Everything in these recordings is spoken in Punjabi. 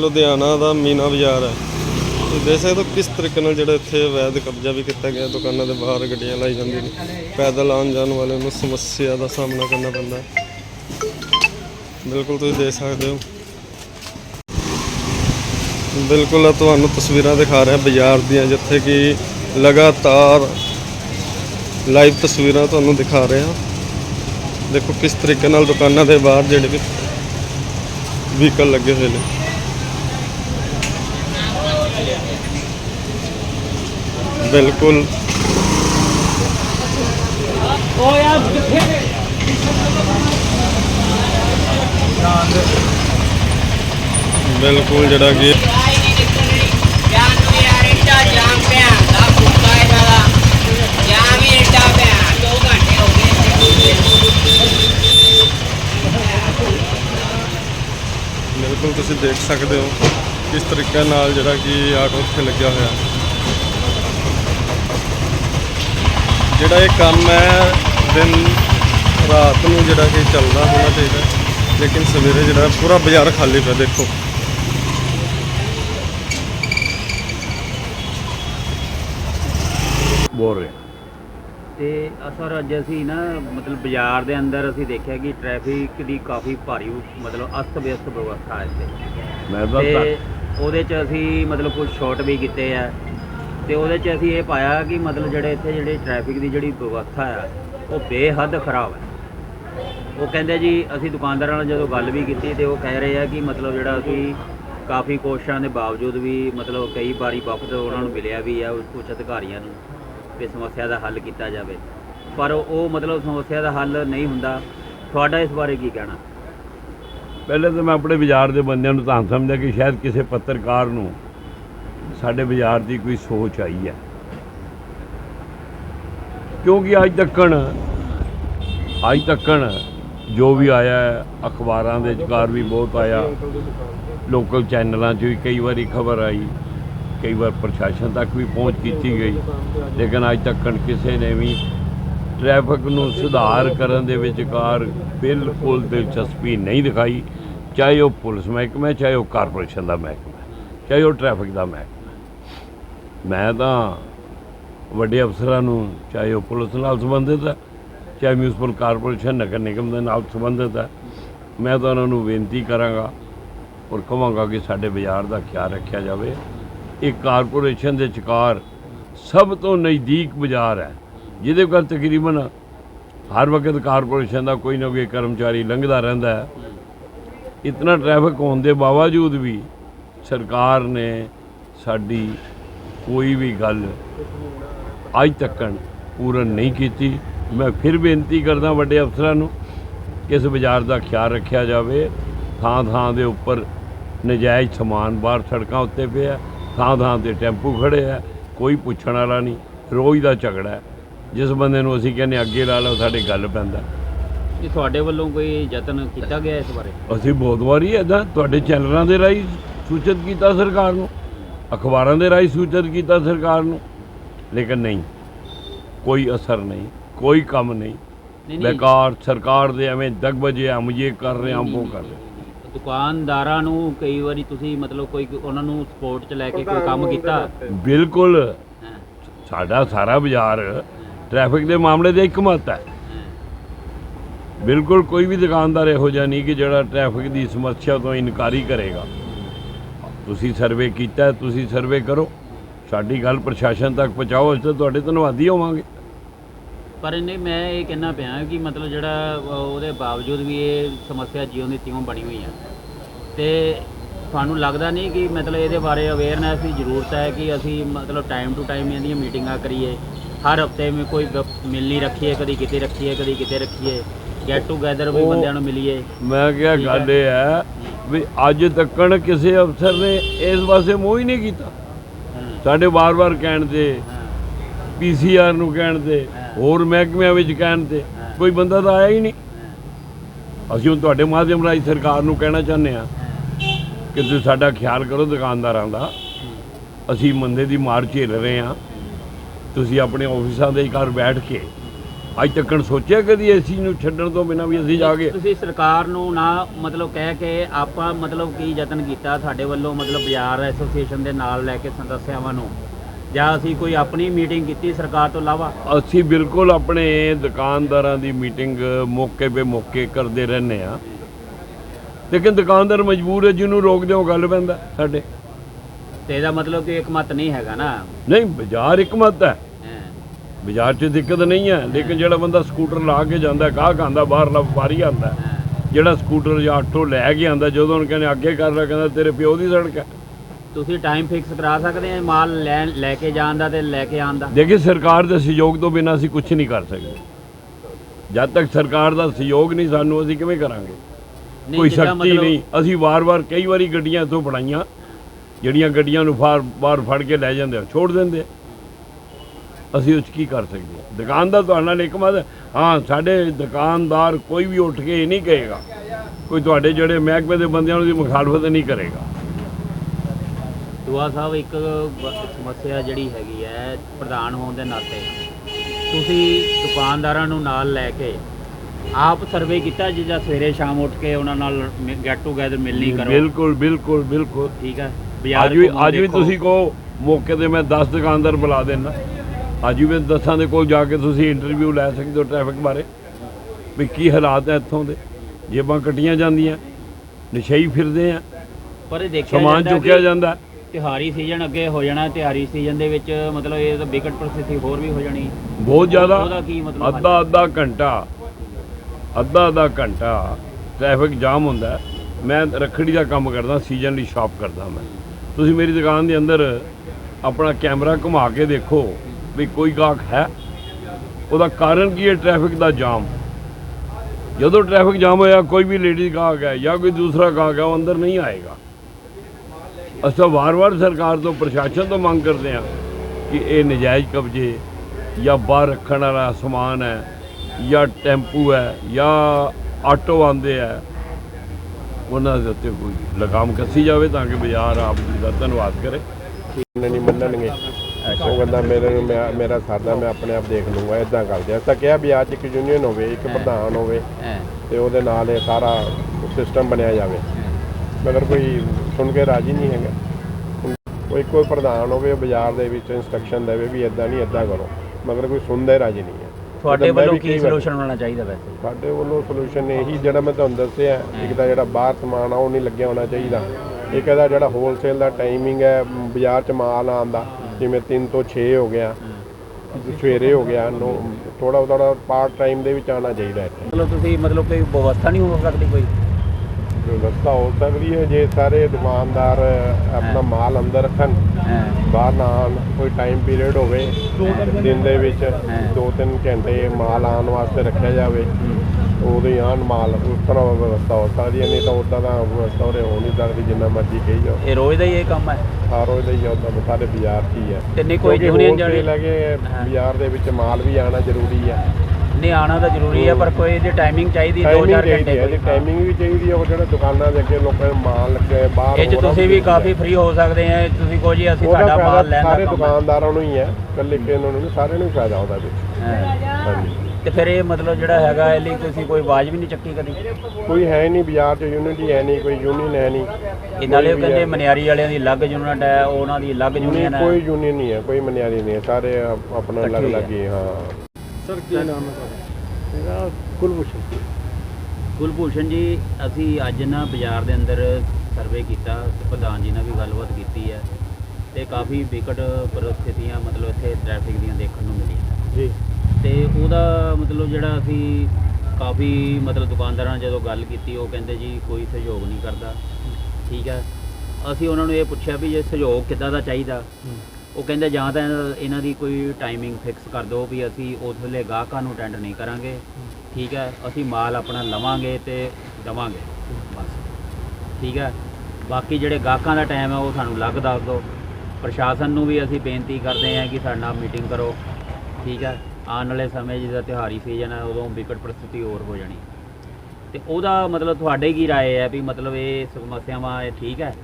ਲੁਧਿਆਣਾ ਦਾ ਮੀਨਾ ਬਾਜ਼ਾਰ ਹੈ। ਤੁਸੀਂ ਦੇਖ ਸਕਦੇ ਹੋ ਕਿਸ ਤਰੀਕੇ ਨਾਲ ਜਿਹੜਾ ਇੱਥੇ ਵੈਦ ਕਬਜ਼ਾ ਵੀ ਕੀਤਾ ਗਿਆ, ਦੁਕਾਨਾਂ ਦੇ ਬਾਹਰ ਗੱਡੀਆਂ ਲਾਈ ਜਾਂਦੀਆਂ ਨੇ। ਪੈਦਲ ਆਉਣ ਜਾਣ ਵਾਲਿਆਂ ਨੂੰ ਸਮੱਸਿਆ ਦਾ ਸਾਹਮਣਾ ਕਰਨਾ ਪੈਂਦਾ ਬਿਲਕੁਲ ਤੁਸੀਂ ਦੇਖ ਸਕਦੇ ਹੋ। ਬਿਲਕੁਲ ਆ ਤੁਹਾਨੂੰ ਤਸਵੀਰਾਂ ਦਿਖਾ ਰਿਹਾ ਬਾਜ਼ਾਰ ਦੀਆਂ, ਜਿੱਥੇ ਕਿ ਲਗਾਤਾਰ ਲਾਈਵ ਤਸਵੀਰਾਂ ਤੁਹਾਨੂੰ ਦਿਖਾ ਰਿਹਾ। ਦੇਖੋ ਕਿਸ ਤਰੀਕੇ ਨਾਲ ਦੁਕਾਨਾਂ ਦੇ ਬਾਹਰ ਜਿਹੜੇ ਵੀ ਵਹੀਕਲ ਲੱਗੇ ਹੋਏ ਨੇ। ਬਿਲਕੁਲ। ਬਿਲਕੁਲ ਜਿਹੜਾ ਕਿ ਨੂੰ? ਯਾਰ 2 ਘੰਟੇ ਹੋ ਗਏ ਬਿਲਕੁਲ ਤੁਸੀਂ ਦੇਖ ਸਕਦੇ ਹੋ। ਕਿਸ ਤਰੀਕੇ ਨਾਲ ਜਿਹੜਾ ਕਿ ਆਟੋ ਉੱਥੇ ਲੱਗਿਆ ਹੋਇਆ? ਜਿਹੜਾ ਇਹ ਕੰਮ ਹੈ ਦਿਨ ਰਾਤ ਨੂੰ ਜਿਹੜਾ ਕਿ ਚੱਲਦਾ ਹੋਣਾ ਚਾਹੀਦਾ ਲੇਕਿਨ ਸਵੇਰੇ ਜਿਹੜਾ ਪੂਰਾ ਬਾਜ਼ਾਰ ਖਾਲੀ ਪਿਆ ਦੇਖੋ। ਬੋਲ ਰਹੇ। ਤੇ ਅਸਰ ਅੱਜ ਅਸੀਂ ਨਾ ਮਤਲਬ ਬਾਜ਼ਾਰ ਦੇ ਅੰਦਰ ਅਸੀਂ ਦੇਖਿਆ ਕਿ ਟ੍ਰੈਫਿਕ ਦੀ ਕਾਫੀ ਭਾਰੀ ਮਤਲਬ ਅਸਤ ਵਿਅਸਤ ਵਿਵਸਥਾ ਹੈ ਇੱਥੇ। ਮੈਂ ਤਾਂ ਤੇ ਉਹਦੇ ਚ ਅਸੀਂ ਮਤਲਬ ਕੁਝ ਸ਼ਾਟ ਵੀ ਕੀਤੇ ਆ। ਤੇ ਉਹਦੇ ਚ ਅਸੀਂ ਇਹ ਪਾਇਆ ਕਿ ਮਤਲਬ ਜਿਹੜੇ ਇੱਥੇ ਜਿਹੜੇ ਟ੍ਰੈਫਿਕ ਦੀ ਜਿਹੜੀ ਵਿਵਸਥਾ ਆ, ਉਹ ਬੇਹੱਦ ਖਰਾਬ ਹੈ ਉਹ ਕਹਿੰਦੇ ਜੀ, ਅਸੀਂ ਦੁਕਾਨਦਾਰਾਂ ਨਾਲ ਜਦੋਂ ਗੱਲ ਵੀ ਕੀਤੀ ਤੇ ਉਹ ਕਹਿ ਰਹੇ ਆ ਕਿ ਮਤਲਬ ਜਿਹੜਾ ਅਸੀਂ ਕਾਫੀ ਕੋਸ਼ਿਸ਼ਾਂ ਦੇ ਬਾਵਜੂਦ ਵੀ ਮਤਲਬ ਕਈ ਵਾਰੀ ਵਫਦ ਉਹਨਾਂ ਨੂੰ ਮਿਲਿਆ ਵੀ ਆ ਉੱਚ ਅਧਿਕਾਰੀਆਂ ਨੂੰ ਕਿ ਸਮੱਸਿਆ ਦਾ ਹੱਲ ਕੀਤਾ ਜਾਵੇ। ਪਰ ਉਹ ਮਤਲਬ ਸਮੱਸਿਆ ਦਾ ਹੱਲ ਨਹੀਂ ਹੁੰਦਾ। ਤੁਹਾਡਾ ਇਸ ਬਾਰੇ ਕੀ ਕਹਿਣਾ? ਪਹਿਲੇ ਤਾਂ ਮੈਂ ਆਪਣੇ ਬਾਜ਼ਾਰ ਦੇ ਬੰਦਿਆਂ ਨੂੰ ਤਾਂ ਸਮਝਿਆ ਕਿ ਸ਼ਾਇਦ ਕਿਸੇ ਪੱਤਰਕਾਰ ਨੂੰ ਸਾਡੇ ਬਾਜ਼ਾਰ ਦੀ ਕੋਈ ਸੋਚ ਆਈ ਹੈ। ਕਿਉਂਕਿ ਅੱਜ ਤੱਕਣ ਅੱਜ ਤੱਕਣ ਜੋ ਵੀ ਆਇਆ ਅਖਬਾਰਾਂ ਦੇ ਵਿਚਕਾਰ ਵੀ ਬਹੁਤ ਆਇਆ। ਲੋਕਲ ਚੈਨਲਾਂ 'ਚ ਵੀ ਕਈ ਵਾਰੀ ਖਬਰ ਆਈ, ਕਈ ਵਾਰ ਪ੍ਰਸ਼ਾਸਨ ਤੱਕ ਵੀ ਪਹੁੰਚ ਕੀਤੀ ਗਈ। ਲੇਕਿਨ ਅੱਜ ਤੱਕਣ ਕਿਸੇ ਨੇ ਵੀ ਟ੍ਰੈਫਿਕ ਨੂੰ ਸੁਧਾਰ ਕਰਨ ਦੇ ਵਿਚਕਾਰ ਬਿਲਕੁਲ ਦਿਲਚਸਪੀ ਨਹੀਂ ਦਿਖਾਈ। ਚਾਹੇ ਉਹ ਪੁਲਿਸ ਮਹਿਕਮਾ ਹੈ, ਚਾਹੇ ਉਹ ਕਾਰਪੋਰੇਸ਼ਨ ਦਾ ਮਹਿਕਮਾ ਹੈ, ਚਾਹੇ ਉਹ ਟ੍ਰੈਫਿਕ ਦਾ ਮਹਿਕਮਾ ਮੈਂ ਤਾਂ ਵੱਡੇ ਅਫਸਰਾਂ ਨੂੰ ਚਾਹੇ ਉਹ ਪੁਲਿਸ ਨਾਲ ਸੰਬੰਧਿਤ ਹੈ ਚਾਹੇ ਮਿਊਨਿਸਪਲ ਕਾਰਪੋਰੇਸ਼ਨ ਨਗਰ ਨਿਗਮ ਦੇ ਨਾਲ ਸੰਬੰਧਿਤ ਹੈ ਮੈਂ ਤਾਂ ਉਹਨਾਂ ਨੂੰ ਬੇਨਤੀ ਕਰਾਂਗਾ ਔਰ ਕਹਾਂਗਾ ਕਿ ਸਾਡੇ ਬਾਜ਼ਾਰ ਦਾ ਖਿਆਲ ਰੱਖਿਆ ਜਾਵੇ। ਇਹ ਕਾਰਪੋਰੇਸ਼ਨ ਦੇ ਚਕਾਰ ਸਭ ਤੋਂ ਨਜ਼ਦੀਕ ਬਾਜ਼ਾਰ ਹੈ ਜਿਹਦੇ ਕੋਲ ਤਕਰੀਬਨ ਹਰ ਵਕਤ ਕਾਰਪੋਰੇਸ਼ਨ ਦਾ ਕੋਈ ਨਾ ਕੋਈ ਕਰਮਚਾਰੀ ਲੰਘਦਾ ਰਹਿੰਦਾ ਹੈ। ਇਤਨਾ ਟ੍ਰੈਫਿਕ ਹੋਣ ਦੇ ਬਾਵਜੂਦ ਵੀ ਸਰਕਾਰ ਨੇ ਸਾਡੀ ਕੋਈ ਵੀ ਗੱਲ ਅੱਜ ਤੱਕਣ ਪੂਰਨ ਨਹੀਂ ਕੀਤੀ ਮੈਂ ਫਿਰ ਬੇਨਤੀ ਕਰਦਾ ਵੱਡੇ ਅਫਸਰਾਂ ਨੂੰ ਕਿ ਇਸ ਬਾਜ਼ਾਰ ਦਾ ਖਿਆਲ ਰੱਖਿਆ ਜਾਵੇ ਥਾਂ ਥਾਂ ਦੇ ਉੱਪਰ ਨਜਾਇਜ਼ ਸਮਾਨ ਬਾਹਰ ਸੜਕਾਂ ਉੱਤੇ ਪਿਆ ਥਾਂ ਥਾਂ ਤੇ ਟੈਂਪੂ ਖੜੇ ਆ ਕੋਈ ਪੁੱਛਣ ਵਾਲਾ ਨਹੀਂ ਰੋਜ਼ ਦਾ ਝਗੜਾ ਜਿਸ ਬੰਦੇ ਨੂੰ ਅਸੀਂ ਕਹਿੰਦੇ ਅੱਗੇ ਲਾ ਲਓ ਸਾਡੇ ਗੱਲ ਪੈਂਦਾ ਕੀ ਤੁਹਾਡੇ ਵੱਲੋਂ ਕੋਈ ਯਤਨ ਕੀਤਾ ਗਿਆ ਇਸ ਬਾਰੇ? ਅਸੀਂ ਬਹੁਤ ਵਾਰੀ ਇਦਾਂ ਤੁਹਾਡੇ ਚੈਨਲਾਂ ਦੇ ਰਾਹੀਂ ਸੂਚਿਤ ਕੀਤਾ ਸਰਕਾਰ ਨੂੰ ਅਖਬਾਰਾਂ ਦੇ ਰਾਹੀਂ ਸੂਚਿਤ ਕੀਤਾ ਸਰਕਾਰ ਨੂੰ ਲੇਕਿਨ ਨਹੀਂ ਕੋਈ ਅਸਰ ਨਹੀਂ ਕੋਈ ਕੰਮ ਨਹੀਂ। ਬੇਕਾਰ ਸਰਕਾਰ ਦੇ ਐਵੇਂ ਦਗਬਜੇ ਹਮ ਇਹ ਕਰ ਰਹੇ ਹਮ ਉਹ ਕਰ ਰਹੇ। ਦੁਕਾਨਦਾਰਾਂ ਨੂੰ ਕਈ ਵਾਰੀ ਤੁਸੀਂ ਮਤਲਬ ਕੋਈ ਉਹਨਾਂ ਨੂੰ ਸਪੋਰਟ 'ਚ ਲੈ ਕੇ ਕੋਈ ਕੰਮ ਕੀਤਾ? ਬਿਲਕੁਲ। ਸਾਡਾ ਸਾਰਾ ਬਾਜ਼ਾਰ ਟ੍ਰੈਫਿਕ ਦੇ ਮਾਮਲੇ ਦੇ ਇੱਕ ਮਤ ਹਾਂ। ਬਿਲਕੁਲ ਕੋਈ ਵੀ ਦੁਕਾਨਦਾਰ ਇਹੋ ਜਿਹਾ ਨਹੀਂ ਕਿ ਜਿਹੜਾ ਟ੍ਰੈਫਿਕ ਦੀ ਸਮੱਸਿਆ ਤੋਂ ਇਨਕਾਰੀ ਕਰੇਗਾ। ਤੁਸੀਂ ਸਰਵੇ ਕੀਤਾ, ਤੁਸੀਂ ਸਰਵੇ ਕਰੋ। ਸਾਡੀ ਗੱਲ ਪ੍ਰਸ਼ਾਸਨ ਤੱਕ ਪਹੁੰਚਾਓ, ਅਸੀਂ ਤਾਂ ਤੁਹਾਡੇ ਧੰਨਵਾਦੀ ਹੋਵਾਂਗੇ। ਪਰ ਨਹੀਂ, ਮੈਂ ਇਹ ਕਹਿਣਾ ਪਿਆ ਕਿ ਮਤਲਬ ਜਿਹੜਾ ਉਹਦੇ ਬਾਵਜੂਦ ਵੀ ਇਹ ਸਮੱਸਿਆ ਜਿਉਂ ਦੀ ਤਿਉਂ ਬਣੀ ਹੋਈ ਹੈ ਤੇ ਤੁਹਾਨੂੰ ਲੱਗਦਾ ਨਹੀਂ ਕਿ ਮਤਲਬ ਇਹਦੇ ਬਾਰੇ ਅਵੇਅਰਨੈਸ ਦੀ ਜ਼ਰੂਰਤ ਹੈ ਕਿ ਅਸੀਂ ਮਤਲਬ ਟਾਈਮ ਟੂ ਟਾਈਮ ਇਹਦੀਆਂ ਮੀਟਿੰਗਾਂ ਕਰੀਏ। ਹਰ ਹਫ਼ਤੇ ਵਿੱਚ ਕੋਈ ਗ- ਮਿਲਣੀ ਰੱਖੀਏ, ਕਦੀ ਕਿਤੇ ਰੱਖੀਏ, ਕਦੀ ਕਿਤੇ ਰੱਖੀਏ। ਗੈਟ ਟੂਗੇਦਰ ਵੀ ਉਹ- ਬੰਦਿਆਂ ਨੂੰ ਮਿਲੀਏ। ਮੈਂ ਕਿਹਾ ਠੀਕ ਗੱਲ। ਇਹ ਹੈ ਵੀ ਅੱਜ ਤੱਕਣ ਕਿਸੇ ਅਫਸਰ ਨੇ ਇਸ ਪਾਸੇ ਮੂੰਹ ਹੀ ਨਹੀਂ ਕੀਤਾ। ਹਾਂ, ਸਾਡੇ ਵਾਰ-ਵਾਰ ਕਹਿਣ ਤੇ ਹਾਂ, ਪੀਸੀਆਰ ਨੂੰ ਕਹਿਣ ਤੇ ਹਾਂ। ਹੋਰ ਮਹਿਕਮਿਆਂ ਵਿੱਚ ਕਹਿਣ ਤੇ ਹਾਂ। ਕੋਈ ਬੰਦਾ ਤਾਂ ਆਇਆ ਹੀ ਨਹੀਂ। ਹਾਂ, ਅਸੀਂ ਹੁਣ ਤੁਹਾਡੇ ਮਾਧਿਅਮ ਰਾਹੀਂ ਸਰਕਾਰ ਨੂੰ ਕਹਿਣਾ ਚਾਹੁੰਦੇ ਹਾਂ ਹਾਂ, ਕਿ ਤੁਸੀਂ ਸਾਡਾ ਖਿਆਲ ਕਰੋ ਦੁਕਾਨਦਾਰਾਂ ਦਾ। ਅਸੀਂ ਮੰਦੇ ਦੀ ਮਾਰ ਝੇਲ ਰਹੇ ਹਾਂ। ਤੁਸੀਂ ਆਪਣੇ ਆਫਿਸਾਂ ਦੇ ਘਰ ਬੈਠ ਕੇ ਅੱਜ ਤੱਕ ਸੋਚਿਆ ਕਦੀ ਏਸੀ ਨੂੰ ਛੱਡਣ ਤੋਂ ਬਿਨਾਂ ਵੀ ਅਸੀਂ ਜਾ ਕੇ ਤੁਸੀਂ ਸਰਕਾਰ ਨੂੰ ਨਾ ਮਤਲਬ ਕਹਿ ਕੇ ਆਪਾਂ ਮਤਲਬ ਕੀ ਯਤਨ ਕੀਤਾ ਸਾਡੇ ਵੱਲੋਂ ਮਤਲਬ ਬਾਜ਼ਾਰ ਐਸੋਸੀਏਸ਼ਨ ਦੇ ਨਾਲ ਲੈ ਕੇ ਸਦੱਸਿਆਵਾਂ ਨੂੰ। ਜਾਂ ਅਸੀਂ ਕੋਈ ਆਪਣੀ ਮੀਟਿੰਗ ਕੀਤੀ ਸਰਕਾਰ ਤੋਂ ਇਲਾਵਾ? ਅਸੀਂ ਬਿਲਕੁਲ ਆਪਣੇ ਦੁਕਾਨਦਾਰਾਂ ਦੀ ਮੀਟਿੰਗ ਮੌਕੇ 'ਤੇ ਮੌਕੇ ਕਰਦੇ ਰਹਿੰਦੇ ਆ ਲੇਕਿਨ ਦੁਕਾਨਦਾਰ ਮਜਬੂਰ ਹੈ ਜਿਹਨੂੰ ਰੋਕ ਦਿਓ ਗੱਲ ਪੈਂਦਾ ਸਾਡੇ। ਤੇ ਇਹਦਾ ਮਤਲਬ ਕਿ ਇੱਕ ਮਤ ਨਹੀਂ ਹੈਗਾ ਨਾ। ਨਹੀਂ ਬਾਜ਼ਾਰ ਇੱਕ ਮਤ ਹੈਂ। ਬਾਜ਼ਾਰ 'ਚ ਦਿੱਕਤ ਨਹੀਂ ਹੈ ਲੇਕਿਨ ਜਿਹੜਾ ਬੰਦਾ ਸਕੂਟਰ ਲਾ ਕੇ ਜਾਂਦਾ ਗਾਹਕ ਆਂਦਾ ਬਾਹਰ ਲਾ ਵਪਾਰੀ ਆਂਦਾ ਜਿਹੜਾ ਸਕੂਟਰ ਜਾਂ ਆਟੋ ਲੈ ਕੇ ਆਂਦਾ ਜਦੋਂ ਉਹਨੂੰ ਕਹਿੰਦੇ ਅੱਗੇ ਕਰ ਲੈ ਕਹਿੰਦਾ ਤੇਰੇ ਪਿਓ ਦੀ ਸੜਕ ਹੈ। ਤੁਸੀਂ ਟਾਈਮ ਫਿਕਸ ਕਰਾ ਸਕਦੇ ਆ ਮਾਲ ਲੈਣ ਲੈ ਕੇ ਜਾਣ ਦਾ ਤੇ ਲੈ ਕੇ ਆਉਣ ਦਾ? ਦੇਖੀ ਸਰਕਾਰ ਦੇ ਸਹਿਯੋਗ ਤੋਂ ਬਿਨਾਂ ਅਸੀਂ ਕੁਝ ਨਹੀਂ ਕਰ ਸਕਦੇ। ਜਦ ਤੱਕ ਸਰਕਾਰ ਦਾ ਸਹਿਯੋਗ ਨਹੀਂ ਸਾਨੂੰ ਅਸੀਂ ਕਿਵੇਂ ਕਰਾਂਗੇ? ਕੋਈ ਸ਼ਕਤੀ ਨਹੀਂ। ਅਸੀਂ ਵਾਰ-ਵਾਰ ਕਈ ਵਾਰੀ ਗੱਡੀਆਂ ਇੱਥੋਂ ਫੜਾਈਆਂ ਜਿਹੜੀਆਂ ਗੱਡੀਆਂ ਨੂੰ ਫਾਰ ਬਾਹਰ ਫੜ ਕੇ ਲੈ ਜਾਂਦੇ ਆ ਛੋੜ ਦਿੰਦੇ ਆ। ਅਸੀਂ ਉਸ ਕੀ ਕਰ ਸਕਦੇ ਹਾਂ? ਦੁਕਾਨ ਦਾ ਤੁਹਾਡੇ ਨਾਲ ਇੱਕ ਮਤ ਹੈ, ਸਾਡੇ ਦੁਕਾਨਦਾਰ ਕੋਈ ਵੀ ਉੱਠ ਕੇ ਇਹ ਨਹੀਂ ਕਹੇਗਾ। ਕੋਈ ਤੁਹਾਡੇ ਜਿਹੜੇ ਮਹਿਕਮੇ ਦੇ ਬੰਦਿਆਂ ਨੂੰ ਦੀ ਮੁਖਾਲਫਤ ਨਹੀਂ ਕਰੇਗਾ। ਦੁਆ ਸਾਹਿਬ ਇੱਕ ਸਮੱਸਿਆ ਜਿਹੜੀ ਹੈਗੀ ਹੈ ਪ੍ਰਧਾਨ ਹੋਣ ਦੇ ਨਾਤੇ। ਤੁਸੀਂ ਦੁਕਾਨਦਾਰਾਂ ਨੂੰ ਨਾਲ ਲੈ ਕੇ ਆਪ ਸਰਵੇ ਕੀਤਾ ਜਿੱਦਾਂ ਸਵੇਰੇ ਸ਼ਾਮ ਉੱਠ ਕੇ ਉਹਨਾਂ ਨਾਲ ਗੈਟ ਟੂਗੇਦਰ ਮਿਲਣੀ ਕਰੋ? ਬਿਲਕੁਲ ਬਿਲਕੁਲ ਬਿਲਕੁਲ। ਠੀਕ ਹੈ ਅੱਜ ਵੀ ਅੱਜ ਵੀ। ਤੁਸੀਂ ਕਹੋ ਮੌਕੇ ਤੇ ਮੈਂ 10 ਦੁਕਾਨਦਾਰ ਬੁਲਾ ਦੇਣਾ ਅੱਜ ਵੀ ਦਸਾਂ ਦੇ ਕੋਲ ਜਾ ਕੇ ਤੁਸੀਂ ਇੰਟਰਵਿਊ ਲੈ ਸਕਦੇ ਹੋ ਟ੍ਰੈਫਿਕ ਬਾਰੇ ਵੀ ਕੀ ਹਾਲਾਤ ਹੈ ਇੱਥੋਂ ਦੇ। ਜੇਬਾਂ ਕੱਟੀਆਂ ਜਾਂਦੀਆਂ ਨਸ਼ਈ ਫਿਰਦੇ ਆ। ਪਰ ਇਹ ਦੇਖਿਆ ਸਮਾਨ ਚੁੱਕਿਆ ਜਾਂਦਾ। ਤਿਹਾਰੀ ਸੀਜ਼ਨ ਅੱਗੇ ਹੋ ਜਾਣਾ ਤਿਹਾਰੀ ਸੀਜ਼ਨ ਦੇ ਵਿੱਚ ਮਤਲਬ ਇਹ ਤਾਂ ਵਿਕਟ ਪ੍ਰਸਥਿਤੀ ਹੋਰ ਵੀ ਹੋ ਜਾਣੀ। ਬਹੁਤ ਜ਼ਿਆਦਾ? ਅੱਧਾ ਅੱਧਾ ਘੰਟਾ ਅੱਧਾ ਅੱਧਾ ਘੰਟਾ ਟ੍ਰੈਫਿਕ ਜਾਮ ਹੁੰਦਾ। ਮੈਂ ਰੱਖੜੀ ਦਾ ਕੰਮ ਕਰਦਾ ਸੀਜ਼ਨ ਲਈ ਸ਼ਾਪ ਕਰਦਾ ਮੈਂ। ਤੁਸੀਂ ਮੇਰੀ ਦੁਕਾਨ ਦੇ ਅੰਦਰ ਆਪਣਾ ਕੈਮਰਾ ਘੁਮਾ ਕੇ ਦੇਖੋ। ਵੀ ਕੋਈ ਗਾਹਕ ਹੈ, ਉਹਦਾ ਕਾਰਨ ਕੀ ਹੈ? ਟ੍ਰੈਫਿਕ ਦਾ ਜਾਮ। ਜਦੋਂ ਟ੍ਰੈਫਿਕ ਜਾਮ ਹੋਇਆ, ਕੋਈ ਵੀ ਲੇਡੀਜ਼ ਗਾਹਕ ਹੈ ਜਾਂ ਕੋਈ ਦੂਸਰਾ ਗਾਹਕ ਹੈ, ਉਹ ਅੰਦਰ ਨਹੀਂ ਆਏਗਾ। ਅਸੀਂ ਤਾਂ ਵਾਰ-ਵਾਰ ਸਰਕਾਰ ਤੋਂ, ਪ੍ਰਸ਼ਾਸਨ ਤੋਂ ਮੰਗ ਕਰਦੇ ਹਾਂ ਕਿ ਇਹ ਨਜਾਇਜ਼ ਕਬਜ਼ੇ ਜਾਂ ਬਾਹਰ ਰੱਖਣ ਵਾਲਾ ਸਮਾਨ ਹੈ ਜਾਂ ਟੈਂਪੂ ਹੈ ਜਾਂ ਆਟੋ ਆਉਂਦੇ ਹੈ, ਉਹਨਾਂ ਦੇ ਉੱਤੇ ਕੋਈ ਲਗਾਮ ਕੱਸੀ ਜਾਵੇ ਤਾਂ ਕਿ ਬਾਜ਼ਾਰ ਆਪ ਜੀ ਦਾ ਧੰਨਵਾਦ ਕਰੇ। ਨਹੀਂ ਮੰਨਣਗੇ। ਉਹ ਕਹਿੰਦਾ ਮੇਰੇ ਨੂੰ ਮੈਂ ਮੇਰਾ ਸਰਦਾ ਮੈਂ ਆਪਣੇ ਆਪ ਦੇਖ ਲੂੰਗਾ ਇਦਾਂ ਕਰਦੇ ਆ। ਤਾਂ ਕਿਹਾ ਵੀ ਅੱਜ ਇੱਕ ਯੂਨੀਅਨ ਹੋਵੇ ਇੱਕ ਪ੍ਰਧਾਨ ਹੋਵੇ ਹੈਂ। ਤੇ ਉਹਦੇ ਨਾਲ ਇਹ ਸਾਰਾ ਸਿਸਟਮ ਬਣਿਆ ਜਾਵੇ। ਮਗਰ ਕੋਈ ਸੁਣ ਕੇ ਰਾਜੀ ਨਹੀਂ ਹੈਗਾ। ਕੋਈ ਕੋਈ ਪ੍ਰਧਾਨ ਹੋਵੇ ਬਾਜ਼ਾਰ ਦੇ ਵਿੱਚ ਇਨਸਟਰਕਸ਼ਨ ਦੇਵੇ ਵੀ ਇਦਾਂ ਨਹੀਂ ਇਦਾਂ ਕਰੋ। ਮਗਰ ਕੋਈ ਸੁਣਦਾ ਹੀ ਰਾਜੀ ਨਹੀਂ ਹੈ। ਤੁਹਾਡੇ ਮੈਂ ਵੱਲੋਂ ਵੀ ਕੀ ਕਈ ਵਾਰ- ਸੋਲੂਸ਼ਨ ਹੋਣਾ ਚਾਹੀਦਾ ਵੈਸੇ? ਸਾਡੇ ਵੱਲੋਂ ਸੋਲੂਸ਼ਨ ਇਹੀ ਜਿਹੜਾ ਮੈਂ ਤੁਹਾਨੂੰ ਦੱਸਿਆ ਇੱਕ ਤਾਂ ਜਿਹੜਾ ਬਾਹਰ ਸਮਾਨ ਆ ਉਹ ਨਹੀਂ ਲੱਗਿਆ ਹੋਣਾ ਚਾਹੀਦਾ। ਇੱਕ ਇਹਦਾ ਜਿਹੜਾ ਹੋਲਸੇਲ ਦਾ ਟਾਈਮਿੰਗ ਹੈ ਮ, ਬਾਜ਼ਾਰ 'ਚ ਮਾਲ ਆਉਣ ਦਾ। ਜਿਵੇਂ 3 ਤੋਂ 6 ਹੋ ਗਿਆ ਸਵੇਰੇ ਹੋ ਗਿਆ ਨੋ ਥੋੜਾ ਥੋੜਾ ਪਾਰਟ ਟਾਈਮ ਦੇ ਵਿੱਚ ਆਉਣਾ ਚਾਹੀਦਾ ਇੱਥੇ। ਮਤਲਬ ਤੁਸੀਂ ਮਤਲਬ ਕੋਈ ਵਿਵਸਥਾ ਨਹੀਂ ਹੋ ਸਕਦੀ ਕੋਈ? ਵਿਵਸਥਾ ਹੋ ਸਕਦੀ ਹੈ ਜੇ ਸਾਰੇ ਦੁਕਾਨਦਾਰ ਆਪਣਾ ਮਾਲ ਅੰਦਰ ਰੱਖਣ ਹਾਂ। ਬਾਹਰ ਨਾ ਆਉਣ ਕੋਈ ਟਾਈਮ ਪੀਰੀਅਡ ਹੋਵੇ ਦਿਨ ਦੇ ਵਿੱਚ 2-3 ਘੰਟੇ ਮਾਲ ਆਉਣ ਵਾਸਤੇ ਰੱਖਿਆ ਜਾਵੇ। ਉਦੋਂ ਹੀ ਆਉਣ ਮਾਲ ਉਸ ਤਰ੍ਹਾਂ ਵਿਵਸਥਾ ਹੋ ਸਕਦੀ ਹੈ ਨਹੀਂ ਤਾਂ ਉਦਾਂ ਦਾ ਵਿਵਸਥਾ ਉਰੇ ਹੋ ਨਹੀਂ ਸਕਦੀ ਜਿੰਨਾ ਮਰਜ਼ੀ ਕਹੀ ਜਾਓ। ਇਹ ਰੋਜ਼ ਦਾ ਹੀ ਇਹ ਕੰਮ ਹੈ। ਹਰ ਰੋਜ਼ ਦਾ ਹੀ ਆ ਉਦਾਂ ਸਾਰੇ ਬਾਜ਼ਾਰ 'ਚ ਹੀ ਹੈ ਤੇ ਨਹੀਂ ਕੋਈ ਯੂਨੀਅਨ ਹੈਗੇ ਹਾਂ। ਬਾਜ਼ਾਰ ਦੇ ਵਿੱਚ ਮਾਲ ਵੀ ਆਉਣਾ ਜ਼ਰੂਰੀ ਹੈ ਨਹੀਂ ਆਣਾ ਤਾਂ ਜ਼ਰੂਰੀ ਹੈ ਪਰ ਕੋਈ ਇਹਦੀ ਟਾਈਮਿੰਗ ਚਾਹੀਦੀ 2000 ਟਾਈਮਿੰਗ ਘੰਟੇ ਹੈ। ਜੀ ਟਾਈਮਿੰਗ ਵੀ ਚਾਹੀਦੀ ਹੈ ਉਹ ਜਿਹੜੇ ਦੁਕਾਨਾਂ ਦੇ ਅੱਗੇ ਲੋਕਾਂ ਨੇ ਮਾਲ ਲੱਗੇ ਬਾਹਰ ਇਹ ਚ ਤੁਸੀਂ ਵੀ ਕਾਫੀ ਫ੍ਰੀ ਹੋ ਸਕਦੇ ਆ। ਤੁਸੀਂ ਕਹੋ ਜੀ ਅਸੀਂ ਉਹਦਾ ਸਾਡਾ ਮਾਲ ਲੈਣ ਸਾਰੇ ਦਾ ਕੰਮ ਹੈ। ਦੁਕਾਨਦਾਰਾਂ ਨੂੰ ਹੀ ਹੈ ਇਕੱਲੇ ਕਿਸੇ ਨੂੰ ਨਹੀਂ ਸਾਰਿਆਂ ਨੂੰ ਹੀ ਫਾਇਦਾ ਉਹਦਾ ਵਿੱਚ ਹਾਂ। ਹਾਂਜੀ। ਤੇ ਫਿਰ ਇਹ ਮਤਲਬ ਜਿਹੜਾ ਹੈਗਾ ਇਹ ਲਈ ਤੁਸੀਂ ਕੋਈ ਆਵਾਜ਼ ਵੀ ਨਹੀਂ ਚੱਕੀ ਕਦੀ? ਕੋਈ ਹੈ ਨਹੀਂ ਬਾਜ਼ਾਰ 'ਚ ਯੂਨਿਟੀ ਹੈ ਨਹੀਂ ਕੋਈ ਯੂਨੀਅਨ ਹੈ ਨਹੀਂ। ਇਹ ਨਾਲੇ ਉਹ ਕਹਿੰਦੇ। ਮਨਿਆਰੀ ਵਾਲਿਆਂ ਦੀ ਅਲੱਗ ਯੂਨੀਅਨ ਹੈ ਉਹਨਾਂ ਦੀ ਅਲੱਗ ਯੂਨੀਅਨ ਹੈ। ਕੋਈ ਯੂਨੀਅਨ ਨਹੀਂ ਹੈ ਕੋਈ ਮਨਿਆਰੀ ਨਹੀਂ ਹੈ ਸਾਰੇ ਆਪ- ਆਪਣਾ ਅਲੱਗ ਇਕੱਠੇ ਅਲੱਗ ਹੀ ਹਾਂ। ਸਰ ਕੀ ਨਾਮ ਹੈ ਤੁਹਾਡਾ? ਮੇਰਾ ਕੁਲਭੂਸ਼ਣ ਕੁਲਭੂਸ਼ਣ ਜੀ ਅਸੀਂ ਅੱਜ ਨਾ ਬਾਜ਼ਾਰ ਦੇ ਅੰਦਰ ਸਰਵੇ ਕੀਤਾ ਤੇ ਪ੍ਰਧਾਨ ਜੀ ਨਾਲ ਵੀ ਗੱਲਬਾਤ ਕੀਤੀ ਹੈ ਤੇ ਕਾਫੀ ਵਿਕਟ ਪਰਿਸਥਿਤੀਆਂ ਮਤਲਬ ਇੱਥੇ ਟ੍ਰੈਫਿਕ ਦੀਆਂ ਦੇਖਣ ਨੂੰ ਮਿਲੀਆਂ। ਜੀ। ਤੇ ਉਹਦਾ ਮਤਲਬ ਜਿਹੜਾ ਅਸੀਂ ਕਾਫੀ ਮਤਲਬ ਦੁਕਾਨਦਾਰਾਂ ਨਾਲ ਜਦੋਂ ਗੱਲ ਕੀਤੀ ਉਹ ਕਹਿੰਦੇ ਜੀ ਕੋਈ ਸਹਿਯੋਗ ਨਹੀਂ ਕਰਦਾ। ਠੀਕ ਹੈ। ਅਸੀਂ ਉਹਨਾਂ ਨੂੰ ਇਹ ਪੁੱਛਿਆ ਵੀ ਜੇ ਸਹਿਯੋਗ ਕਿੱਦਾਂ ਦਾ ਚਾਹੀਦਾ? ਉਹ ਕਹਿੰਦੇ ਜਾਂ ਤਾਂ ਇਹਨਾਂ- ਦੀ ਕੋਈ ਟਾਈਮਿੰਗ ਫਿਕਸ ਕਰ ਦਿਓ ਵੀ ਅਸੀਂ ਉਸ ਵੇਲੇ ਗਾਹਕਾਂ ਨੂੰ ਅਟੈਂਡ ਨਹੀਂ ਕਰਾਂਗੇ। ਠੀਕ ਹੈ। ਅਸੀਂ ਮਾਲ ਆਪਣਾ ਲਵਾਂਗੇ ਤੇ ਦਵਾਂਗੇ। ਬਸ। ਠੀਕ ਹੈ। ਬਾਕੀ ਜਿਹੜੇ ਗਾਹਕਾਂ ਦਾ ਟਾਈਮ ਹੈ ਉਹ ਸਾਨੂੰ ਲੱਗ ਦੱਸ ਦਿਓ। ਪ੍ਰਸ਼ਾਸਨ ਨੂੰ ਵੀ ਅਸੀਂ ਬੇਨਤੀ ਕਰਦੇ ਹਾਂ ਕਿ ਸਾਡੇ ਨਾਲ ਮੀਟਿੰਗ ਕਰੋ। ਠੀਕ ਹੈ। ਆਉਣ ਵਾਲੇ ਸਮੇਂ ਜਿਹਦਾ ਤਿਉਹਾਰੀ ਸੀਜ਼ਨ ਹੈ ਉਦੋਂ ਵਿਕਟ ਪ੍ਰਸਥਿਤੀ ਹੋਰ ਹੋ ਜਾਣੀ। ਤੇ ਉਹਦਾ ਮਤਲਬ ਤੁਹਾਡੇ ਕੀ ਰਾਏ ਹੈ ਵੀ ਮਤਲਬ ਇਹ ਸਮੱਸਿਆਵਾਂ ਇਹ ਠੀਕ ਹੈ?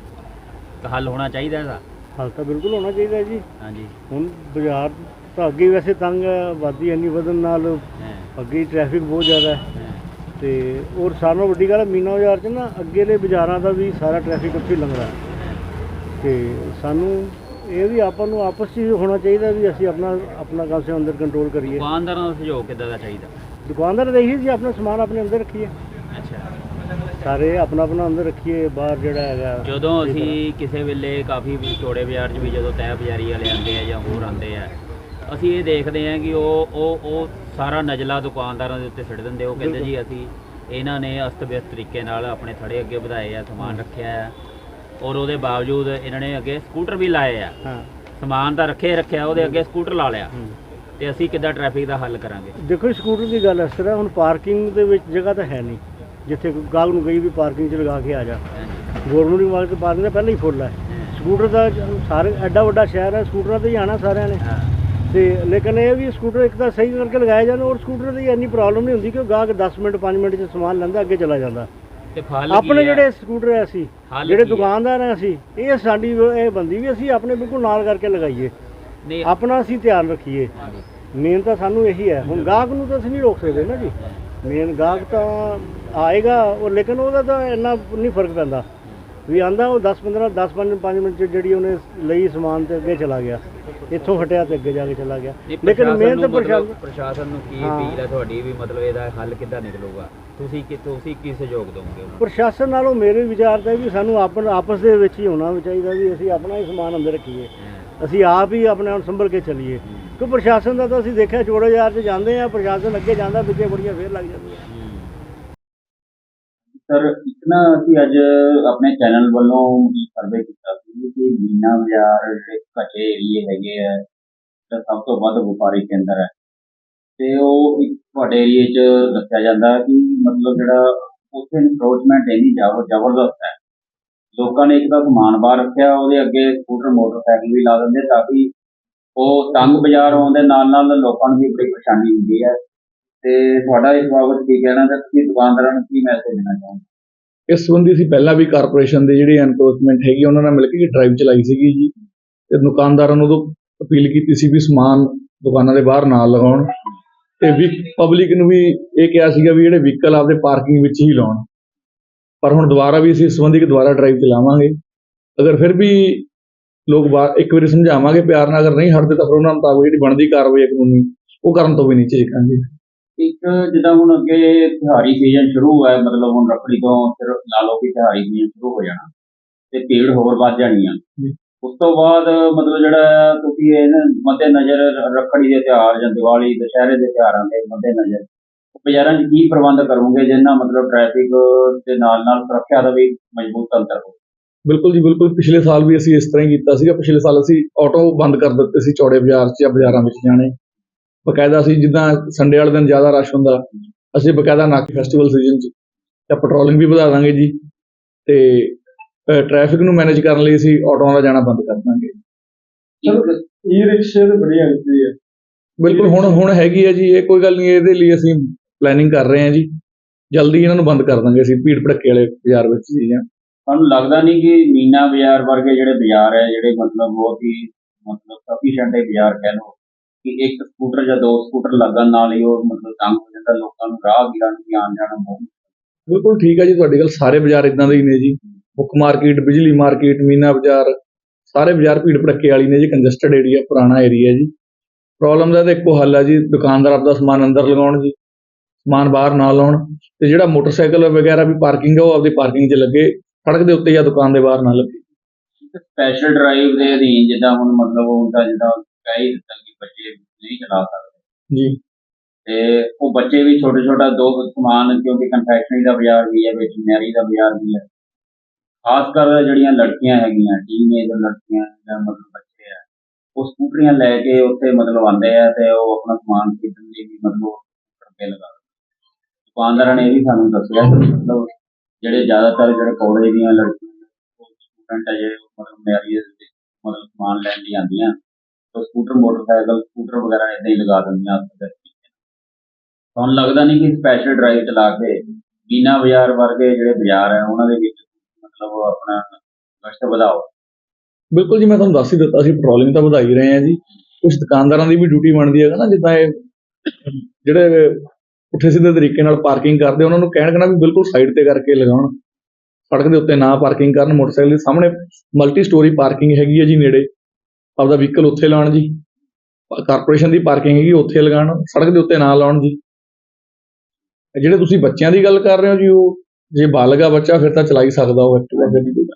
ਕਿ ਹੱਲ ਹੋਣਾ ਚਾਹੀਦਾ ਇਹਦਾ? ਹੱਲ ਤਾਂ ਬਿਲਕੁਲ ਹੋਣਾ ਚਾਹੀਦਾ ਜੀ। ਹਾਂਜੀ। ਹੁਣ ਬਾਜ਼ਾਰ ਤਾਂ ਅੱਗੇ ਵੈਸੇ ਤੰਗ ਆਬਾਦੀ ਇੰਨੀ ਵਧਣ ਨਾਲ ਅੱਗੇ ਟ੍ਰੈਫਿਕ ਬਹੁਤ ਜ਼ਿਆਦਾ ਹੈ। ਤੇ ਔਰ ਨਾਲੋਂ ਵੱਡੀ ਗੱਲ ਮੀਨਾ ਬਾਜ਼ਾਰ 'ਚ ਨਾ ਅੱਗੇਲੇ ਬਾਜ਼ਾਰਾਂ ਦਾ ਵੀ ਸਾਰਾ ਟ੍ਰੈਫਿਕ ਉੱਥੇ ਲੰਘਦਾ। ਤੇ ਸਾਨੂੰ ਇਹ ਵੀ ਆਪਾਂ ਨੂੰ ਆਪਸ 'ਚ ਹੀ ਹੋਣਾ ਚਾਹੀਦਾ ਵੀ ਅਸੀਂ ਆਪਣਾ ਆਪਣਾ ਕੰਮ ਸੇ ਅੰਦਰ ਕੰਟਰੋਲ ਕਰੀਏ। ਦੁਕਾਨਦਾਰਾਂ ਦਾ ਸਹਿਯੋਗ ਕਿੱਦਾਂ ਦਾ ਚਾਹੀਦਾ? ਦੁਕਾਨਦਾਰ ਤਾਂ ਇਹੀ ਜੀ ਆਪਣਾ ਸਮਾਨ ਆਪਣੇ ਅੰਦਰ ਰੱਖੀਏ। ਅੱਛਾ। ਸਾਰੇ ਆਪਣਾ ਆਪਣਾ ਅੰਦਰ ਰੱਖੀਏ ਬਾਹਰ ਜਿਹੜਾ ਹੈਗਾ। ਜਦੋਂ ਅਸੀਂ ਕਿਸੇ ਵੇਲੇ ਕਾਫੀ ਵੀ ਚੌੜੇ ਬਾਜ਼ਾਰ 'ਚ ਵੀ ਜਦੋਂ ਤੈਅ ਬਾਜ਼ਾਰੀ ਵਾਲੇ ਆਉਂਦੇ ਆ ਜਾਂ ਹੋਰ ਆਉਂਦੇ ਆ ਅਸੀਂ ਇਹ ਦੇਖਦੇ ਆ ਕਿ ਉਹ ਉਹ ਉਹ ਸਾਰਾ ਨਜਲਾ ਦੁਕਾਨਦਾਰਾਂ ਦੇ ਉੱਤੇ ਸਿੱਟ ਦਿੰਦੇ ਉਹ ਕਹਿੰਦੇ ਜੀ ਅਸੀਂ ਇਹਨਾਂ ਨੇ ਅਸਤ ਵਿਅਸਤ ਤਰੀਕੇ ਨਾਲ ਆਪਣੇ ਥੜੇ ਅੱਗੇ ਵਧਾਏ ਆ ਸਮਾਨ ਰੱਖਿਆ ਆ। ਔਰ ਉਹਦੇ ਬਾਵਜੂਦ ਇਹਨਾਂ ਨੇ ਅੱਗੇ ਸਕੂਟਰ ਵੀ ਲਾਏ ਆ। ਹਾਂ। ਸਮਾਨ ਤਾਂ ਰੱਖੇ ਰੱਖਿਆ ਉਹਦੇ ਅੱਗੇ ਸਕੂਟਰ ਲਾ ਲਿਆ। ਹੂੰ। ਤੇ ਅਸੀਂ ਕਿੱਦਾਂ ਟ੍ਰੈਫਿਕ ਦਾ ਹੱਲ ਕਰਾਂਗੇ? ਦੇਖੋ ਸਕੂਟਰ ਦੀ ਗੱਲ ਇਸ ਤਰ੍ਹਾਂ ਹੁਣ ਪਾਰਕਿੰਗ ਦੇ ਵਿੱਚ ਜਗ੍ਹਾ ਤਾਂ ਹੈ ਨਹੀਂ ਜਿੱਥੇ ਗਾਹਕ ਨੂੰ ਗਈ ਵੀ ਪਾਰਕਿੰਗ 'ਚ ਲਗਾ ਕੇ ਆ ਜਾ। ਗਵਰਨਮੈਂਟ ਦੀ ਮਾਰਕ ਪਾਰਕਿੰਗ ਤਾਂ ਪਹਿਲਾਂ ਹੀ ਫੁੱਲ ਹੈ ਹਾਂ। ਸਕੂਟਰ ਦਾ ਸਾਰੇ ਐਡਾ ਵੱਡਾ ਸ਼ਹਿਰ ਹੈ ਸਕੂਟਰਾਂ ਤੇ ਹੀ ਆਣਾ ਸਾਰਿਆਂ ਨੇ। ਹਾਂ। ਤੇ ਲੇਕਿਨ ਇਹ ਵੀ ਸਕੂਟਰ ਇੱਕ ਤਾਂ ਸਹੀ ਕਰਕੇ ਲਗਾਏ ਜਾਣ ਔਰ ਸਕੂਟਰ ਦੀ ਇੰਨੀ ਪ੍ਰੋਬਲਮ ਨਹੀਂ ਹੁੰਦੀ ਕਿ ਉਹ ਗਾਹਕ 10 ਮਿੰਟ 5 ਮਿੰਟ 'ਚ ਸਮਾਨ ਲੈਂਦਾ ਅੱਗੇ ਚਲਾ ਜਾਂਦਾ। ਤੇ ਫਲ ਆਪਣੇ ਜਿਹੜੇ ਸਕੂਟਰ ਹੱਲ ਜਿਹੜੇ? ਦੁਕਾਨਦਾਰ ਹੈ ਅਸੀਂ ਇਹ ਸਾਡੀ ਇਹ ਬੰਦੀ ਵੀ ਅਸੀਂ ਆਪਣੇ ਬਿਲਕੁਲ ਨਾਲ ਕਰਕੇ ਲਗਾਈਏ। ਨਹੀਂ ਆਪਣਾ ਅਸੀਂ ਧਿਆਨ ਰੱਖੀਏ। ਹਾਂਜੀ। ਮੇਨ ਤਾਂ ਸਾਨੂੰ ਇਹੀ ਹੈ। ਹੁਣ ਗਾਹਕ ਨੂੰ ਤਾਂ ਅਸੀਂ ਨਹੀਂ ਰੋਕ ਸਕਦੇ ਨਾ ਜੀ। ਮੇਨ ਗਾਹਕ ਤਾਂ ਆਏਗਾ ਉਹ ਲੇਕਿਨ ਉਹਦਾ ਤਾਂ ਇੰਨਾ ਨਹੀਂ ਫ਼ਰਕ ਪੈਂਦਾ। ਵੀ ਆਂਦਾ ਉਹ 10 15 10 5 5 ਮਿੰਟ ਜਿਹੜੀ ਉਹਨੇ ਲਈ ਸਮਾਨ ਤੇ ਅੱਗੇ ਚਲਾ ਗਿਆ। ਇੱਥੋਂ ਹਟਿਆ ਤੇ ਅੱਗੇ ਜਾ ਕੇ ਚਲਾ ਗਿਆ। ਲੇਕਿਨ ਤਾਂ ਮਤਲਬ ਪ੍ਰਸ਼ਾਸਨ ਪ੍ਰਸ਼ਾਸਨ ਨੂੰ ਕੀ। ਅਪੀਲ ਹੈ ਤੁਹਾਡੀ ਵੀ ਮਤਲਬ ਇਹਦਾ ਹੱਲ ਕਿੱਦਾਂ ਨਿਕਲੂਗਾ? ਤੁਸੀਂ ਕਿ ਤੁਸੀਂ ਕੀ ਸਹਿਯੋਗ ਦੋਗੇ ਪ੍ਰਸ਼ਾਸਨ ਨਾਲੋਂ ਮੇਰੇ ਵਿਚਾਰ ਤਾਂ ਇਹ ਵੀ ਸਾਨੂੰ ਆਪਣ ਆਪਸ ਦੇ ਵਿੱਚ ਹੀ ਹੋਣਾ ਚਾਹੀਦਾ ਵੀ ਅਸੀਂ ਆਪਣਾ ਹੀ ਸਮਾਨ ਅੰਦਰ ਰੱਖੀਏ। ਅਸੀਂ ਆਪ ਹੀ ਆਪਣੇ ਆਪ ਸੰਭਲ ਕੇ ਚੱਲੀਏ। ਕਿਉਂ ਪ੍ਰਸ਼ਾਸਨ ਦਾ ਤਾਂ ਅਸੀਂ ਦੇਖਿਆ ਚੋੜੇ ਯਾਰ 'ਚ ਜਾਂਦੇ ਆ ਪ੍ਰਸ਼ਾਸਨ ਅੱਗੇ ਜਾਂਦਾ ਵਿੱਚੇ ਬੜੀਆਂ ਫੇਰ ਲੱਗ ਜਾਂਦੀਆਂ। ਸਰ ਇਤਨਾ ਅਸੀਂ ਅੱਜ ਆਪਣੇ ਚੈਨਲ ਵੱਲੋਂ ਸਰਵੇ ਕੀਤਾ ਸੀ ਕਿ ਮੀਨਾ ਬਾਜ਼ਾਰ ਜਿਹੜੇ ਕੱਚੇ ਏਰੀਏ ਹੈਗੇ ਆ, ਤਾਂ ਸਭ ਤੋਂ ਵੱਧ ਵਪਾਰੀ ਕੇਂਦਰ ਹੈ। ਤੇ ਉਹ ਇੱਕ ਤੁਹਾਡੇ ਏਰੀਏ 'ਚ ਦੱਸਿਆ ਜਾਂਦਾ ਕਿ ਮਤਲਬ ਜਿਹੜਾ ਉੱਥੇ ਇਨਕਰੋਚਮੈਂਟ ਇੰਨੀ ਜ਼ਬਰ ਜ਼ਬਰਦਸਤ ਹੈ। ਲੋਕਾਂ ਨੇ ਇੱਕ ਤਾਂ ਸਮਾਨ ਬਾਹਰ ਰੱਖਿਆ, ਉਹਦੇ ਅੱਗੇ ਸਕੂਟਰ ਮੋਟਰਸਾਈਕਲ ਵੀ ਲਾ ਦਿੰਦੇ ਤਾਂ ਕਿ ਉਹ ਤੰਗ ਬਾਜ਼ਾਰ ਆਉਣ ਦੇ ਨਾਲ ਨਾਲ ਲੋਕਾਂ ਨੂੰ ਵੀ ਬੜੀ ਪਰੇਸ਼ਾਨੀ ਹੁੰਦੀ ਹੈ। ਤੇ ਤੁਹਾਡਾ ਇਸ ਬਾਬਤ ਕੀ ਕਹਿਣਾ ਹੈ ਤੁਸੀਂ ਦੁਕਾਨਦਾਰਾਂ ਨੂੰ ਕੀ ਮੈਸੇਜ ਦੇਣਾ ਚਾਹੋਗੇ? ਇਸ ਸੰਬੰਧੀ ਅਸੀਂ ਪਹਿਲਾਂ ਵੀ ਕਾਰਪੋਰੇਸ਼ਨ ਦੇ ਜਿਹੜੇ ਐਨਕਰੋਚਮੈਂਟ ਹੈਗੀ, ਉਹਨਾਂ ਨਾਲ ਮਿਲ ਕੇ ਡਰਾਈਵ ਚਲਾਈ ਸੀਗੀ ਜੀ। ਤੇ ਦੁਕਾਨਦਾਰਾਂ ਨੂੰ ਉਦੋਂ ਅਪੀਲ ਕੀਤੀ ਸੀ ਵੀ ਸਮਾਨ ਦੁਕਾਨਾਂ ਦੇ ਬਾਹਰ ਨਾ ਲਗਾਉਣ। ਤੇ ਵੀ ਪਬਲਿਕ ਨੂੰ ਵੀ ਇਹ ਕਿਹਾ ਸੀਗਾ ਵੀ ਜਿਹੜੇ ਵਹੀਕਲ ਆਪਦੇ ਪਾਰਕਿੰਗ ਵਿੱਚ ਹੀ ਲਾਉਣ। ਪਰ ਹੁਣ ਦੁਬਾਰਾ ਵੀ ਅਸੀਂ ਇਸ ਸੰਬੰਧੀ ਇੱਕ ਦੁਬਾਰਾ ਡਰਾਈਵ ਚਲਾਵਾਂਗੇ। ਅਗਰ ਫਿਰ ਵੀ ਲੋਕ ਬਾਹਰ ਇੱਕ ਵਾਰੀ ਸਮਝਾਵਾਂਗੇ ਪਿਆਰ ਨਾਲ, ਅਗਰ ਨਹੀਂ ਹਟਦੇ ਤਾਂ ਫਿਰ ਉਹਨਾਂ ਮੁਤਾਬਕ ਜਿਹੜੀ ਬਣਦੀ ਕਾਰਵਾਈ ਹੈ ਕਾਨੂੰਨੀ, ਉਹ ਕਰਨ ਤੋਂ ਵੀ ਨਹੀਂ ਝਿਜਕਾਂਗੇ। ਇੱਕ ਜਿੱਦਾਂ ਹੁਣ ਅੱਗੇ ਤਿਉਹਾਰੀ ਸੀਜ਼ਨ ਸ਼ੁਰੂ ਹੈ ਮਤਲਬ ਹੁਣ ਰੱਖੜੀ ਤੋਂ ਫਿਰ ਲਾ ਲਓ ਕਿ ਸੀਜ਼ਨ ਸ਼ੁਰੂ ਹੋ ਜਾਣਾ ਤੇ ਭੀੜ ਹੋਰ ਵੱਧ ਜਾਣੀ ਆ ਜੀ। ਉਸ ਤੋਂ ਬਾਅਦ ਮਤਲਬ ਜਿਹੜਾ ਤੁਸੀਂ ਇਹ ਮੱਦੇ ਨਜ਼ਰ ਰੱਖੜੀ ਦੇ ਤਿਉਹਾਰ ਜਾਂ ਦੀਵਾਲੀ ਦੁਸ਼ਹਿਰੇ ਦੇ ਤਿਉਹਾਰਾਂ ਦੇ ਮੱਦੇ ਨਜ਼ਰ ਬਾਜ਼ਾਰਾਂ 'ਚ ਕੀ ਪ੍ਰਬੰਧ ਕਰੋਗੇ ਜਿੰਨਾ ਮਤਲਬ ਟ੍ਰੈਫਿਕ ਦੇ ਨਾਲ ਨਾਲ ਸੁਰੱਖਿਆ ਦਾ ਵੀ ਮਜ਼ਬੂਤ ਤੰਤਰ ਹੋ ਬਿਲਕੁਲ ਜੀ ਬਿਲਕੁਲ। ਪਿਛਲੇ ਸਾਲ ਵੀ ਅਸੀਂ ਇਸ ਤਰ੍ਹਾਂ ਹੀ ਕੀਤਾ ਸੀਗਾ। ਪਿਛਲੇ ਸਾਲ ਅਸੀਂ ਆਟੋ ਬੰਦ ਕਰ ਦਿੱਤੇ ਸੀ ਚੌੜੇ ਬਾਜ਼ਾਰ 'ਚ ਜਾਂ ਬਾਜ਼ਾਰਾਂ ਵਿੱਚ ਜਾਣੇ। ਬਕਾਇਦਾ ਅਸੀਂ ਜਿੱਦਾਂ ਸੰਡੇ ਵਾਲੇ ਦਿਨ ਜ਼ਿਆਦਾ ਰਸ਼ ਹੁੰਦਾ ਅਸੀਂ ਬਕਾਇਦਾ ਨਾਕੇ ਫੈਸਟੀਵਲ ਸੀਜ਼ਨ 'ਚ ਜਾਂ ਪੈਟਰੋਲਿੰਗ ਵੀ ਵਧਾ ਦਾਂਗੇ ਜੀ ਤੇ ਟ੍ਰੈਫਿਕ ਨੂੰ ਮੈਨੇਜ ਕਰਨ ਲਈ ਅਸੀਂ ਆਟੋਆਂ ਦਾ ਜਾਣਾ ਬੰਦ ਕਰ ਦਾਂਗੇ। ਈ ਰਿਕਸ਼ੇ ਤੇ ਬੜੀ ਆਉਂਦੀ ਹੈ। ਬਿਲਕੁਲ ਹੁਣ ਹੁਣ ਹੈਗੀ ਹੈ ਜੀ ਇਹ ਕੋਈ ਗੱਲ ਨਹੀਂ ਇਹਦੇ ਲਈ ਅਸੀਂ ਪਲੈਨਿੰਗ ਕਰ ਰਹੇ ਹਾਂ ਜੀ। ਜਲਦੀ ਇਹਨਾਂ ਨੂੰ ਬੰਦ ਕਰ ਦਾਂਗੇ ਅਸੀਂ ਭੀੜ ਭੜੱਕੇ ਵਾਲੇ ਬਾਜ਼ਾਰ ਵਿੱਚ ਜੀ ਜਾਂ। ਤੁਹਾਨੂੰ ਲੱਗਦਾ ਨਹੀਂ ਕਿ ਮੀਨਾ ਬਾਜ਼ਾਰ ਵਰਗੇ ਜਿਹੜੇ ਬਾਜ਼ਾਰ ਹੈ ਜਿਹੜੇ ਮਤਲਬ ਬਹੁਤ ਹੀ ਮਤਲਬ ਸਫੀਸ਼ੀਐਂਟ ਹੈ ਬਾਜ਼ਾਰ ਕਹਿ ਲਓ ਕਿ ਇੱਕ ਸਕੂਟਰ ਜਾਂ ਦੋ ਸਕੂਟਰ ਲੱਗਣ ਨਾਲ ਹੀ ਉਹ ਮਤਲਬ ਤੰਗ ਹੋ ਜਾਂਦਾ ਲੋਕਾਂ ਨੂੰ ਰਾਹ ਵੀਰਾਂ ਨੂੰ ਵੀ ਆਉਣ ਜਾਣਾ ਬਹੁਤ ਬਿਲਕੁਲ ਠੀਕ ਹੈ ਜੀ ਤੁਹਾਡੀ ਗੱਲ ਸਾਰੇ ਬਾਜ਼ਾਰ ਇਦਾਂ ਦੇ ਹੀ ਨੇ ਜੀ। ਬੁੱਕ ਮਾਰਕੀਟ ਬਿਜਲੀ ਮਾਰਕੀਟ ਮੀਨਾ ਬਾਜ਼ਾਰ ਸਾਰੇ ਬਾਜ਼ਾਰ ਭੀੜ ਭੜੱਕੇ ਵਾਲੀ ਨੇ ਜੀ ਕੰਜਸਟਡ ਏਰੀਆ ਪੁਰਾਣਾ ਏਰੀਆ ਜੀ। ਪ੍ਰੋਬਲਮ ਦਾ ਤਾਂ ਇੱਕੋ ਹੱਲ ਹੈ ਜੀ ਦੁਕਾਨਦਾਰ ਆਪਦਾ ਸਮਾਨ ਅੰਦਰ ਲਗਾਉਣ ਜੀ ਸਮਾਨ ਬਾਹਰ ਨਾ ਲਾਉਣ। ਤੇ ਜਿਹੜਾ ਮੋਟਰਸਾਈਕਲ ਵਗੈਰਾ ਵੀ ਪਾਰਕਿੰਗ ਹੈ ਉਹ ਆਪਦੀ ਪਾਰਕਿੰਗ 'ਚ ਲੱਗੇ ਸੜਕ ਦੇ ਉੱਤੇ ਜਾਂ ਦੁਕਾਨ ਦੇ ਬਾਹਰ ਨਾ ਲੱਗੇ। ਸਪੈਸ਼ਲ ਡਰਾਈਵ ਦੇ ਅਧੀਨ ਜਿੱਦਾਂ ਹੁਣ ਮਤਲਬ ਤਾਂ ਜਿੱਦਾਂ ਦਿੱਤਾ ਕਿ ਬੱਚੇ ਨਹੀਂ ਚਲਾ ਸਕਦੇ। ਜੀ। ਤੇ ਉਹ ਬੱਚੇ ਵੀ ਛੋਟੇ ਛੋਟਾ ਦੋ ਸਮਾਨ ਕਿਉਂਕਿ ਕਨਫੈਕਸ਼ਨਰੀ ਦਾ ਬਾਜ਼ਾਰ ਵੀ ਹੈ ਵਿੱਚ ਮੈਰੀ ਦਾ ਬਾਜ਼ਾਰ ਵੀ ਹੈ। ਖਾਸ ਕਰ ਜਿਹੜੀਆਂ ਲੜਕੀਆਂ ਹੈਗੀਆਂ ਟੀਨੇਜ ਲੜਕੀਆਂ ਜਾਂ ਮਤਲਬ ਬੱਚੇ ਆ ਉਹ ਸਕੂਟਰੀਆਂ ਲੈ ਕੇ ਉੱਥੇ ਮਤਲਬ ਆਉਂਦੇ ਆ ਤੇ ਉਹ ਆਪਣਾ ਸਮਾਨ ਖਰੀਦਣ ਲਈ ਵੀ ਮਤਲਬ ਕਰਕੇ ਲਗਾ। ਦੁਕਾਨਦਾਰਾਂ ਨੇ ਇਹ ਵੀ ਸਾਨੂੰ ਦੱਸਿਆ ਕਿ ਮਤਲਬ ਜਿਹੜੇ ਜ਼ਿਆਦਾਤਰ ਜਿਹੜੇ ਕਾਲਜ ਦੀਆਂ ਲੜਕੀਆਂ ਉਹ ਸਟੂਡੈਂਟ ਹੈ ਜਿਹੜੇ ਮਤਲਬ ਮੈਰੀ ਦੇ ਮਤਲਬ ਸਮਾਨ ਲੈਣ ਲਈ ਆਉਂਦੀਆਂ। ਸਕੂਟਰ, ਮੋਟਰਸਾਈਕਲ, ਸਕੂਟਰ ਵਗੈਰਾ ਇਦਾਂ ਹੀ ਲਗਾ ਦਿੰਦੀਆਂ ਆਪਣੇ ਤੁਹਾਨੂੰ ਲੱਗਦਾ ਨਹੀਂ ਕਿ ਸਪੈਸ਼ਲ ਡਰਾਈਵ ਚਲਾ ਕੇ ਬੀਨਾ ਬਾਜ਼ਾਰ ਵਰਗੇ ਜਿਹੜੇ ਬਾਜ਼ਾਰ ਹੈ, ਉਹਨਾਂ ਦੇ ਵਿੱਚ ਮਤਲਬ ਆਪਣਾ ਗਸ਼ਤ ਵਧਾਓ। ਬਿਲਕੁਲ ਜੀ, ਮੈਂ ਤੁਹਾਨੂੰ ਦੱਸ ਹੀ ਦਿੱਤਾ ਸੀ ਪੈਟਰੋਲਿੰਗ ਤਾਂ ਵਧਾਈ ਰਹੇ ਹਾਂ ਜੀ। ਕੁਝ ਦੁਕਾਨਦਾਰਾਂ ਦੀ ਵੀ ਡਿਊਟੀ ਬਣਦੀ ਹੈ ਨਾ, ਜਿੱਦਾਂ ਇਹ ਜਿਹੜੇ ਪੁੱਠੇ ਸਿੱਧੇ ਤਰੀਕੇ ਨਾਲ ਪਾਰਕਿੰਗ ਕਰਦੇ, ਉਹਨਾਂ ਨੂੰ ਕਹਿਣ ਕਹਿਣਾ ਵੀ ਬਿਲਕੁਲ ਸਾਈਡ ਤੇ ਕਰਕੇ ਲਗਾਉਣ। ਸੜਕ ਦੇ ਉੱਤੇ ਨਾ ਪਾਰਕਿੰਗ ਕਰਨ, ਮੋਟਰਸਾਈਕਲ ਦੇ ਸਾਹਮਣੇ ਮਲਟੀ ਸਟੋਰੀ ਪਾਰਕਿੰਗ ਹੈਗੀ ਹੈ ਜੀ ਨੇੜੇ। ਆਪਦਾ ਵਹੀਕਲ ਉੱਥੇ ਲਾਉਣ ਜੀ। ਕਾਰਪੋਰੇਸ਼ਨ ਦੀ ਪਾਰਕਿੰਗ ਹੈਗੀ, ਉੱਥੇ ਲਗਾਉਣ, ਸੜਕ ਦੇ ਉੱਤੇ ਨਾ ਲਾਉਣ ਜੀ। ਜਿਹੜੇ ਤੁਸੀਂ ਬੱਚਿਆਂ ਦੀ ਗੱਲ ਕਰ ਰਹੇ ਹੋ ਜੀ, ਉਹ ਜੇ ਬਾਲਗਾ ਬੱਚਾ, ਫਿਰ ਤਾਂ ਚਲਾ ਹੀ ਸਕਦਾ ਉਹ ਐਕਟਿਵਾ ਗੱਡੀ ਗੱਲ